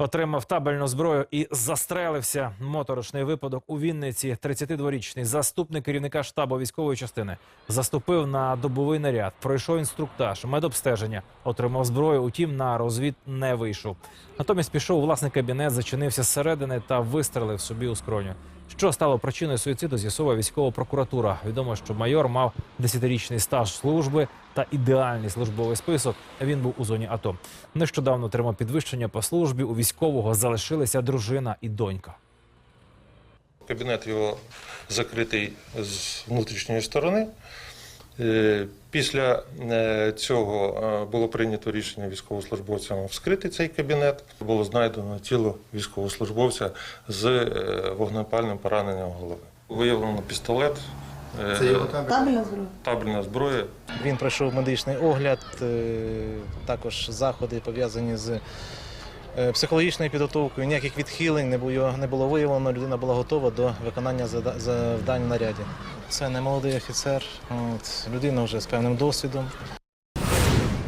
Отримав табельну зброю і застрелився. Моторошний випадок у Вінниці. 32-річний заступник керівника штабу військової частини заступив на добовий наряд, пройшов інструктаж, медобстеження, отримав зброю. Утім, на розвід не вийшов. Натомість пішов у власний кабінет, зачинився зсередини та вистрелив собі у скроню. Що стало причиною суїциду, з'ясовує військова прокуратура. Відомо, що майор мав 10-річний стаж служби та ідеальний службовий список. Він був у зоні АТО. Нещодавно отримав підвищення по службі. У військового залишилися дружина і донька. Кабінет його закритий з внутрішньої сторони. Е, Після е, цього е, було прийнято рішення військовослужбовцям вскрити цей кабінет. Було знайдено тіло військовослужбовця з вогнепальним пораненням голови. Виявлено пістолет, е, Табельна зброя? табельна зброя. Він пройшов медичний огляд, також заходи пов'язані з психологічною підготовкою. Ніяких відхилень не було, не було виявлено. Людина була готова до виконання зада- завдань в наряді. Це не молодий офіцер, от, людина вже з певним досвідом.